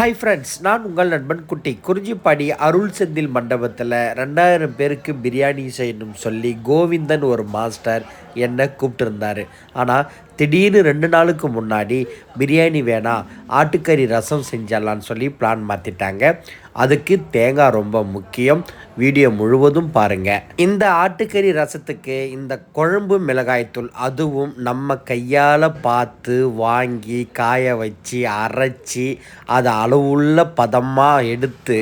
Hi friends நான் உங்கள் நண்பன் குட்டி. குறிஞ்சிப்பாடி அருள் செந்தில் மண்டபத்தில் ரெண்டாயிரம் பேருக்கு பிரியாணி செய்யணும் சொல்லி கோவிந்தன் ஒரு மாஸ்டர் என்னை கூப்பிட்டுருந்தாரு. ஆனால் திடீர்னு ரெண்டு நாளுக்கு முன்னாடி பிரியாணி வேணாம் ஆட்டுக்கறி ரசம் செஞ்சிடலான்னு சொல்லி பிளான் மாற்றிட்டாங்க அதுக்கு தேங்காய் ரொம்ப முக்கியம். வீடியோ முழுவதும் பாருங்கள் இந்த ஆட்டுக்கறி ரசத்துக்கு இந்த குழம்பு மிளகாய்த்தூள் அதுவும் நம்ம கையால் பார்த்து வாங்கி காய வச்சு அரைச்சி அதை அளவுள்ள பதமாக எடுத்து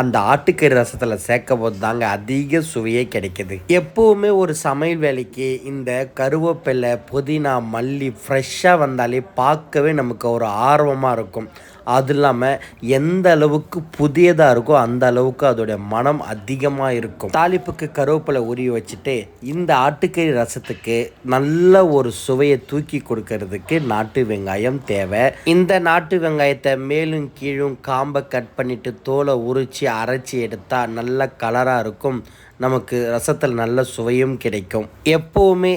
அந்த ஆட்டுக்கறி ரசத்தில் சேர்க்க போது தாங்க அதிக சுவையே கிடைக்குது. எப்போவுமே ஒரு சமையல் வேலைக்கு இந்த கருவேப்பிலை புதினா மல்லி ஃப்ரெஷ்ஷாக வந்தாலே பார்க்கவே நமக்கு ஒரு ஆர்வமாக இருக்கும். அது இல்லாமல் எந்த அளவுக்கு புதியதாக இருக்கோ அந்த அளவுக்கு அதோடைய மனம் அதிகமாக இருக்கும். தாளிப்புக்கு கருவேப்பிலை உரிய வச்சுட்டு இந்த ஆட்டுக்கறி ரசத்துக்கு நல்ல ஒரு சுவையை தூக்கி கொடுக்கறதுக்கு நாட்டு வெங்காயம் தேவை. இந்த நாட்டு வெங்காயத்தை மேலும் கீழும் காம்பை கட் பண்ணிவிட்டு தோலை உரித்து அரைச்சி எடுத்தால் நல்ல கலராக இருக்கும். நமக்கு ரசத்தில் நல்ல சுவையும் கிடைக்கும். எப்போவுமே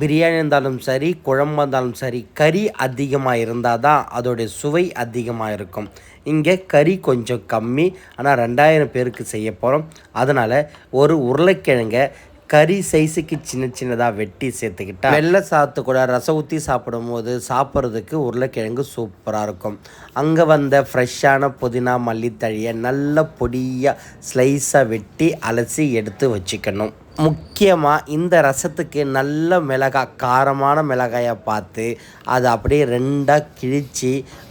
பிரியாணி இருந்தாலும் சரி குழம்பு இருந்தாலும் சரி கறி அதிகமாக இருந்தால் தான் அதோடைய சுவை அதிகமாக இருக்கும். இங்கே கறி கொஞ்சம் கம்மி. ஆனால் ரெண்டாயிரம் பேருக்கு செய்ய போகிறோம் அதனால் ஒரு உருளைக்கிழங்க கறி சைஸுக்கு சின்ன சின்னதாக வெட்டி சேர்த்துக்கிட்டா வெள்ளை சாத்து கூட ரசம் ஊற்றி சாப்பிடும் போது சாப்பிட்றதுக்கு உருளைக்கிழங்கு சூப்பராக இருக்கும். அங்கே வந்த ஃப்ரெஷ்ஷான புதினா மல்லித்தழியை நல்ல பொடியாக ஸ்லைஸாக வெட்டி அலசி எடுத்து வச்சுக்கணும். முக்கியமாக இந்த ரசத்துக்கு நல்ல மிளகாய் காரமான மிளகாயை பார்த்து அதை அப்படியே ரெண்டாக கிழித்து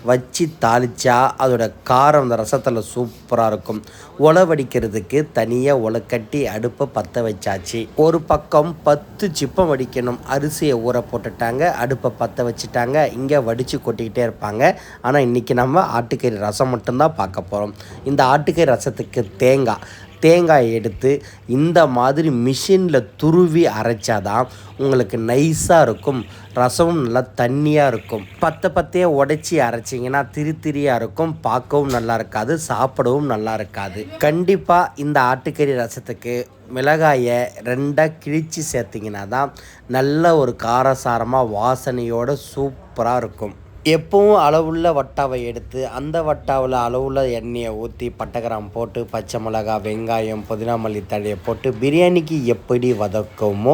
வச்சு தாளித்தா அதோட காரம் அந்த ரசத்தில் சூப்பராக இருக்கும். உழவடிக்கிறதுக்கு தனியாக உலக்கட்டி அடுப்பை பற்ற வச்சாச்சு. ஒரு பக்கம் பத்து சிப்பம் வடிக்கணும். அரிசியை ஊற போட்டுட்டாங்க அடுப்பை பற்ற வச்சுட்டாங்க. இங்கே வடித்து கொட்டிக்கிட்டே இருப்பாங்க. ஆனால் இன்றைக்கி நம்ம ஆட்டுக்கறி ரசம் மட்டும்தான் பார்க்க போகிறோம் இந்த ஆட்டுக்கறி ரசத்துக்கு தேங்காய் தேங்காய் எடுத்து இந்த மாதிரி மிஷினில் துருவி அரைச்சாதான் உங்களுக்கு நைஸாக இருக்கும். ரசமும் நல்லா தண்ணியாக இருக்கும். பத்த பத்தையே உடைச்சி அரைச்சிங்கன்னா திரி திரியாக இருக்கும். பார்க்கவும் நல்லா இருக்காது சாப்பிடவும் நல்லா இருக்காது. கண்டிப்பாக இந்த ஆட்டுக்கறி ரசத்துக்கு மிளகாயை ரெண்டாக கிழித்து சேர்த்திங்கன்னா தான் நல்ல ஒரு காரசாரமாக வாசனையோடு சூப்பராக இருக்கும். எப்பவும் அளவுள்ள வட்டாவை எடுத்து அந்த வட்டாவில் அளவுள்ள எண்ணெயை ஊற்றி பட்டகிராம் போட்டு பச்சை மிளகா வெங்காயம் புதினா மல்லி தழையை போட்டு பிரியாணிக்கு எப்படி வதக்குமோ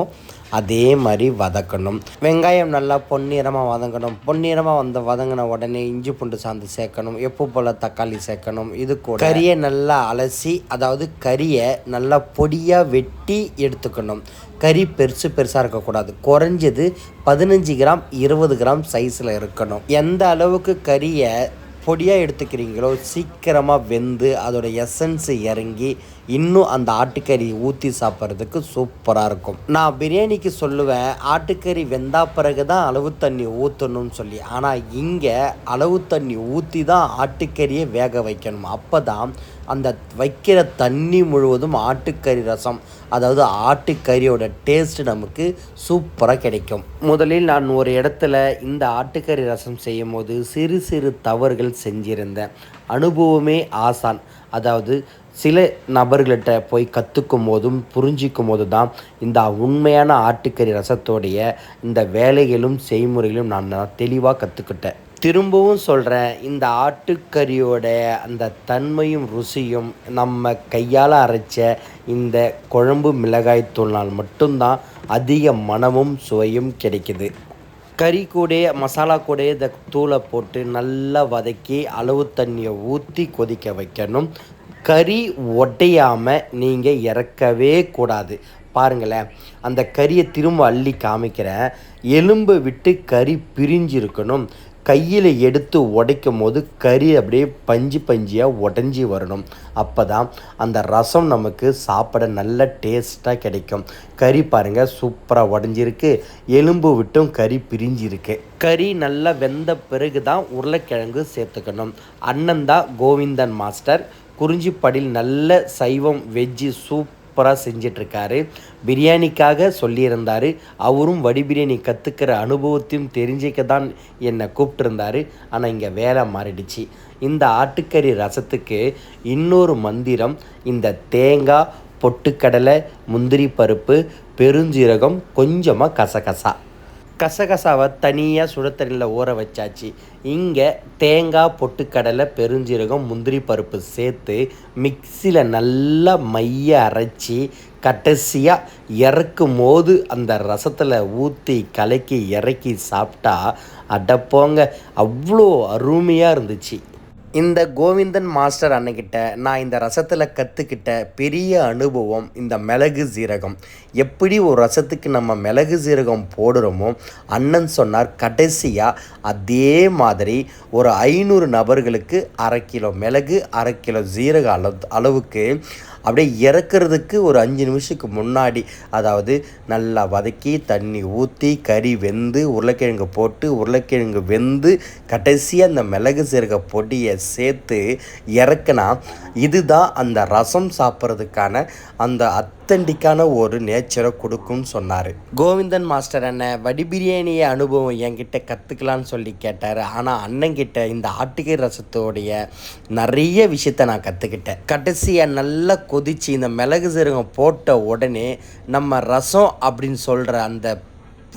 அதே மாதிரி வதக்கணும். வெங்காயம் நல்லா பொன்னிறமாக வதங்கணும். பொன்னிறமாக வந்த வதங்கின உடனே இஞ்சி பூண்டு சாந்து சேர்க்கணும். எப்போ போல் தக்காளி சேர்க்கணும். இது கூட கறியை நல்லா அலசி அதாவது கறியை நல்லா பொடியாக வெட்டி எடுத்துக்கணும். கறி பெருசு பெருசாக இருக்கக்கூடாது. குறைஞ்சது பதினஞ்சு கிராம் இருபது கிராம் சைஸில் இருக்கணும். எந்த அளவுக்கு கறியை பொடியாக எடுத்துக்கிறீங்களோ சீக்கிரமாக வெந்து அதோடய எசன்ஸ் இறங்கி இன்னும் அந்த ஆட்டுக்கறி ஊற்றி சாப்பிட்றதுக்கு சூப்பராக இருக்கும். நான் பிரியாணிக்கு சொல்லுவேன் ஆட்டுக்கறி வெந்தா பிறகு தான் அளவு தண்ணி ஊற்றணும்னு சொல்லி. ஆனால் இங்கே அளவு தண்ணி ஊற்றி தான் ஆட்டுக்கறியை வேக வைக்கணும். அப்போ தான் அந்த வைக்கிற தண்ணி முழுவதும் ஆட்டுக்கறி ரசம் அதாவது ஆட்டுக்கறியோட டேஸ்ட் நமக்கு சூப்பராக கிடைக்கும். முதலில் நான் ஒரு இடத்துல இந்த ஆட்டுக்கறி ரசம் செய்யும் போது சிறு சிறு தவறுகள் செஞ்சிருந்த அனுபவமே ஆசான். அதாவது சில நபர்கள்கிட்ட போய் கற்றுக்கும் போதும் புரிஞ்சிக்கும் போது தான் இந்த உண்மையான ஆட்டுக்கறி ரசத்தோடைய இந்த வேலைகளும் செய்முறைகளும் நான் தெளிவாக கற்றுக்கிட்டேன் திரும்பவும் சொல்கிறேன் இந்த ஆட்டுக்கறியோட அந்த தன்மையும் ருசியும் நம்ம கையால் அரைச்ச இந்த குழம்பு மிளகாய் தூள்னால் மட்டும்தான் அதிக மனமும் சுவையும் கிடைக்குது. கறி கூட மசாலா கூட இந்த தூளை போட்டு நல்லா வதக்கி அளவு தண்ணியை ஊற்றி கொதிக்க வைக்கணும். கறி ஒட்டையாமல் நீங்கள் இறக்கவே கூடாது. பாருங்களேன் அந்த கறியை திரும்ப அள்ளி காமிக்கிறேன். எலும்பை விட்டு கறி பிரிஞ்சிருக்கணும். கையில் எடுத்து உடைக்கும் போது கறி அப்படியே பஞ்சு பஞ்சியாக உடஞ்சி வரணும். அப்போ தான் அந்த ரசம் நமக்கு சாப்பிட நல்ல டேஸ்ட்டாக கிடைக்கும். கறி பாருங்கள் சூப்பராக உடஞ்சிருக்கு. எலும்பு விட்டும் கறி பிரிஞ்சிருக்கு. கறி நல்லா வெந்த பிறகு தான் உருளைக்கிழங்கு சேர்த்துக்கணும். அண்ணன் தான் கோவிந்தன் மாஸ்டர். குறிஞ்சிப்படியில் நல்ல சைவம் வெஜ்ஜு சூப் சூப்பராக செஞ்சிட்ருக்காரு. பிரியாணிக்காக சொல்லியிருந்தார். அவரும் வடி பிரியாணி கற்றுக்கிற அனுபவத்தையும் தெரிஞ்சிக்க தான் என்னை கூப்பிட்டுருந்தாரு. ஆனால் இங்கே வேலை மாறிடுச்சு. இந்த ஆட்டுக்கறி ரசத்துக்கு இன்னொரு மந்திரம் இந்த தேங்காய் பொட்டுக்கடலை முந்திரி பருப்பு பெருஞ்சீரகம் கொஞ்சமாக கசகசா. கசகசாவை தனியாக சுடத்தண்ணியில் ஊற வச்சாச்சு. இங்கே தேங்காய் பொட்டுக்கடலை பெருஞ்சீரகம் முந்திரி பருப்பு சேர்த்து மிக்சியில் நல்லா மைய அரைச்சி கடைசியாக இறக்கும் போது அந்த ரசத்தில் ஊற்றி கலக்கி இறக்கி சாப்பிட்டா அடப்போங்க. அவ்வளோ அருமையாக இருந்துச்சு. இந்த கோவிந்தன் மாஸ்டர் அண்ணக்கிட்ட நான் இந்த ரசத்தில் கற்றுக்கிட்ட பெரிய அனுபவம் இந்த மிளகு சீரகம். எப்படி ஒரு ரசத்துக்கு நம்ம மிளகு சீரகம் போடுறோமோ அண்ணன் சொன்னார் கடைசியாக அதே மாதிரி ஒரு ஐநூறு நபர்களுக்கு அரை கிலோ மிளகு அரை கிலோ சீரக அளவு அளவுக்கு அப்படியே இறக்குறதுக்கு ஒரு அஞ்சு நிமிஷத்துக்கு முன்னாடி அதாவது நல்லா வதக்கி தண்ணி ஊற்றி கறி வெந்து உருளைக்கிழங்கு போட்டு உருளைக்கிழங்கு வெந்து கடைசியாக அந்த மிளகு சீரக பொடியை சேர்த்து இறக்குனா இதுதான் அந்த ரசம் சாப்பிட்றதுக்கான அந்த அத்தன்டிக்கான ஒரு நேச்சரை கொடுக்கும்னு சொன்னார். கோவிந்தன் மாஸ்டர் அண்ணன் வடி பிரியாணியை அனுபவம் என்கிட்ட கற்றுக்கலான்னு சொல்லி கேட்டார். ஆனால் அண்ணங்கிட்ட இந்த ஆட்டுக்கை ரசத்தோடைய நிறைய விஷயத்த நான் கற்றுக்கிட்டேன் கடைசியாக நல்லா கொதித்து இந்த மிளகு சீரகம் போட்ட உடனே நம்ம ரசம் அப்படின்னு சொல்கிற அந்த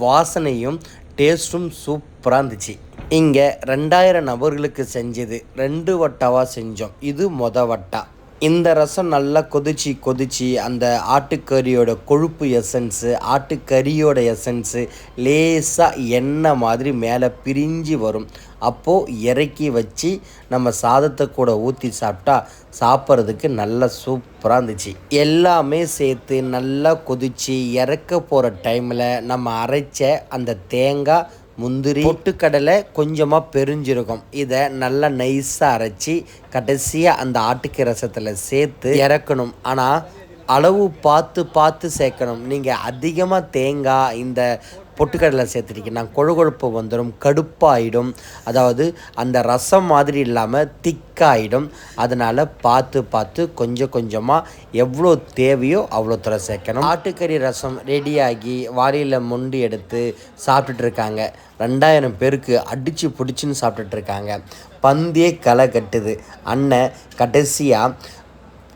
வாசனையும் டேஸ்ட்டும் சூப்பராக இருந்துச்சு. இங்கே ரெண்டாயிரம் நபர்களுக்கு செஞ்சது. ரெண்டு வட்டாவாக செஞ்சோம். இது மொத வட்டா. இந்த ரசம் நல்லா கொதிச்சு கொதிச்சு அந்த ஆட்டுக்கறியோட கொழுப்பு எசன்ஸு ஆட்டுக்கறியோட எசன்ஸு லேசாக எண்ணெய் மாதிரி மேலே பிரிஞ்சு வரும். அப்போது இறக்கி வச்சு நம்ம சாதத்தை கூட ஊற்றி சாப்பிட்டா சாப்பிட்றதுக்கு நல்லா சூப்பராக இருந்துச்சு. எல்லாமே சேர்த்து நல்லா கொதிச்சு இறக்க போகிற டைமில் நம்ம அரைச்ச அந்த தேங்காய் முந்திரி. பொட்டுக்கடலை கொஞ்சமாக பெருஞ்சிருக்கும் இதை நல்லா நைஸாக அரைச்சி கடைசியாக அந்த ஆட்டுக்கு ரசத்தில் சேர்த்து இறக்கணும். ஆனால் அளவு பார்த்து பார்த்து சேர்க்கணும். நீங்கள் அதிகமாக தேங்காய் இந்த பொட்டுக்கடலை சேர்த்துட்டீங்கன்னா கொழுகொழுப்பு வந்துடும் கடுப்பாயிடும். அதாவது அந்த ரசம் மாதிரி இல்லாமல் திக்காயிடும். அதனால் பார்த்து பார்த்து கொஞ்சம் கொஞ்சமாக எவ்வளோ தேவையோ அவ்வளோ தூர சேர்க்கணும். ஆட்டுக்கறி ரசம் ரெடியாகி வாரியில் மொண்டு எடுத்து சாப்பிட்டுட்டு இருக்காங்க ரெண்டாயிரம் பேருக்கு அடித்து பிடிச்சின்னு சாப்பிட்டுட்டு இருக்காங்க பந்தே களை கட்டுது. அண்ணன் கடைசியாக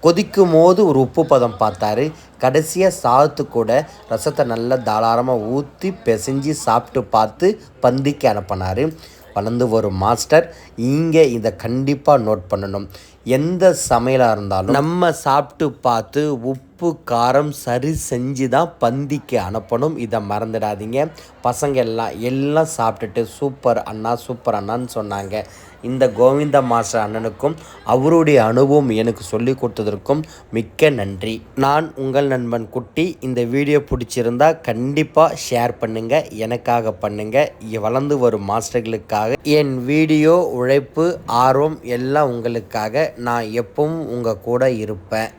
கொதிக்கும் போது ஒரு உப்பு பதம் பார்த்தாரு. கடைசியாக சாதத்து கூட ரசத்தை நல்லா தாராளமாக ஊற்றி பிசைஞ்சு சாப்பிட்டு பார்த்து பந்திக்கு அனுப்பினார். வளர்ந்து வரும் மாஸ்டர் இங்கே இதை கண்டிப்பாக நோட் பண்ணணும். எந்த சமையலாக இருந்தாலும் நம்ம சாப்பிட்டு பார்த்து உப்பு காரம் சரி செஞ்சு தான் பந்திக்கு அனுப்பணும். இதை மறந்துடாதீங்க. பசங்க எல்லாம் எல்லாம் சாப்பிட்டுட்டு சூப்பர் அண்ணா சூப்பர் அண்ணான்னு சொன்னாங்க. இந்த கோவிந்த மாஸ்டர் அண்ணனுக்கும் அவருடைய அனுபவம் எனக்கு சொல்லி கொடுத்ததற்கும் மிக்க நன்றி. நான் உங்கள் நண்பன் குட்டி. இந்த வீடியோ பிடிச்சிருந்தா கண்டிப்பாக ஷேர் பண்ணுங்கள் எனக்காக பண்ணுங்கள் வளர்ந்து வரும் மாஸ்டர்களுக்காக. என் வீடியோ உழைப்பு ஆர்வம் எல்லாம் உங்களுக்காக. நான் எப்பவும் உங்கள் கூட இருப்பேன்.